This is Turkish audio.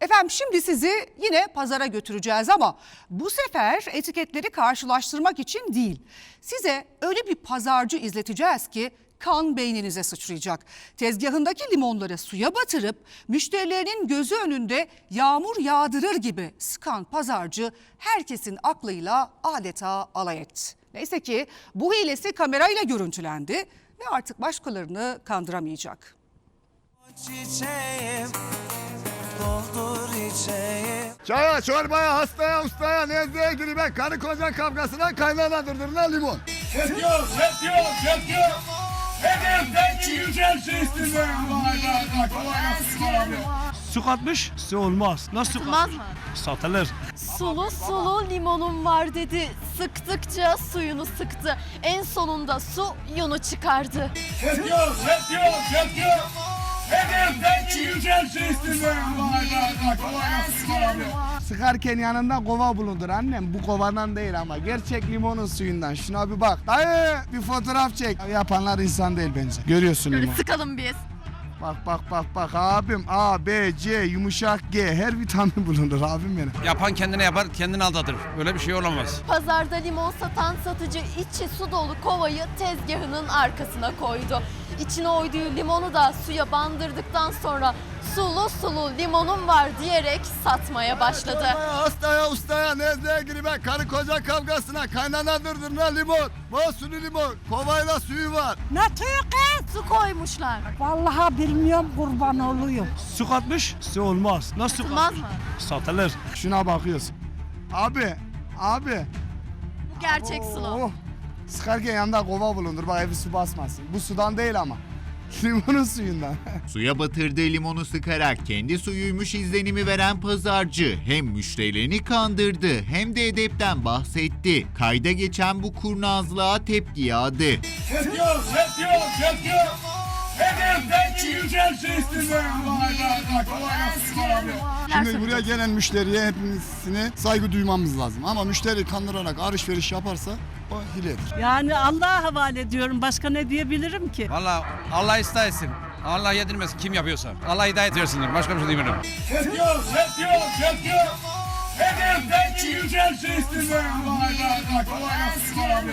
Efendim şimdi sizi yine pazara götüreceğiz ama bu sefer etiketleri karşılaştırmak için değil. Size öyle bir pazarcı izleteceğiz ki kan beyninize sıçrayacak. Tezgahındaki limonları suya batırıp müşterilerinin gözü önünde yağmur yağdırır gibi sıkan pazarcı herkesin aklıyla adeta alay etti. Neyse ki bu hilesi kamerayla görüntülendi ve artık başkalarını kandıramayacak. Çiçeğim doldur içeyim Çaya, çorbaya, hastaya, ustaya, nezleye giribe, karı koca kavgasına kaynana dırdırına limon. Vay. Kolay gelsin abi. Su katmış, su olmaz. Nasıl Olmaz mı? Satılır. Sulu sulu limonum var dedi. Sıktıkça suyunu sıktı. En sonunda su yunu çıkardı. Çekiyor, çekiyor, çekiyor. Hedeften yücelsin. Kolay gelsin abi. Sıkarken yanında kova bulundur annem. Bu kovandan değil ama gerçek limonun suyundan. Şuna bir bak. Dayı bir fotoğraf çek. Yapanlar insan değil bence. Görüyorsun limon. sıkalım biz. Bak bak bak bak abim A, B, C, yumuşak G. Her vitamin bulunur abim benim. Yapan kendine yapar, kendini aldatır. Öyle bir şey olamaz. Pazarda limon satan satıcı içi su dolu kovayı tezgahının arkasına koydu. İçine oyduğu limonu da suya bandırdıktan sonra sulu sulu limonum var diyerek satmaya başladı. Çorbaya, hastaya, ustaya, nezleye giribe, karı koca kavgasına kaynana dırdırına limon. Bol sulu limon. Kovayla suyu var. Ne tüyü kız? Su koymuşlar. Vallahi bilmiyorum kurban olayım. Su katmış, su olmaz. Nasıl Olmaz mı? Satılır. Şuna bakıyorsun. Abi, abi. Bu gerçek sulu. Sıkarken yanında kova bulundur. Bak evi su basmasın. Bu sudan değil ama. Limonun suyundan. Suya batırdığı limonu sıkarak kendi suyuymuş izlenimi veren pazarcı hem müşterilerini kandırdı hem de edepten bahsetti. Kayda geçen bu kurnazlığa tepki yağdı. Hedeften yücelsin istiyorum. Kolay gelsin abi. Şimdi buraya gelen müşteriye hepsine saygı duymamız lazım. Ama müşteri kandırarak alışveriş yaparsa o hiledir. Yani Allah'a havale ediyorum. Başka ne diyebilirim ki? Vallahi Allah ıslah etsin. Allah yedirmesin kim yapıyorsa. Allah hidayet versin. Başka bir şey demiyorum. Çekiyor, çekiyor, çekiyor. Hedeften yücelsin istiyorum. Vay vay vay. Kolay gelsin abi.